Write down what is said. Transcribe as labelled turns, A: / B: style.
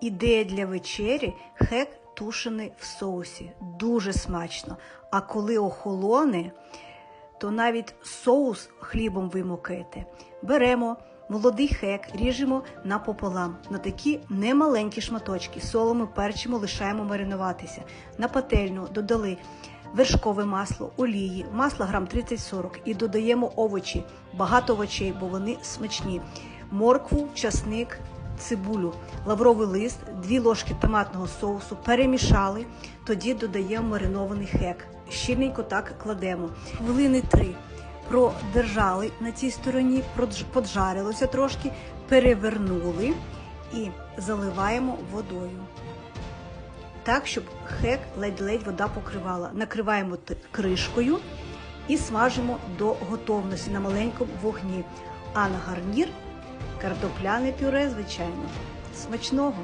A: Ідея для вечері хек тушений в соусі. Дуже смачно. А коли охолоне, то навіть соус хлібом вимокаєте. Беремо молодий хек, ріжемо напополам на такі немаленькі шматочки, солимо, перчимо, лишаємо маринуватися. На пательню додали вершкове масло, олії, масло грам 30-40 і додаємо овочі, багато овочей, бо вони смачні. Моркву, часник, цибулю, лавровий лист, дві ложки томатного соусу, перемішали, тоді додаємо маринований хек. Щільненько так кладемо. Хвилини три продержали на цій стороні, поджарилося трошки, перевернули і заливаємо водою. Так, щоб хек ледь-ледь вода покривала. Накриваємо кришкою і смажимо до готовності на маленькому вогні. А на гарнір картопляне пюре, звичайно. Смачного!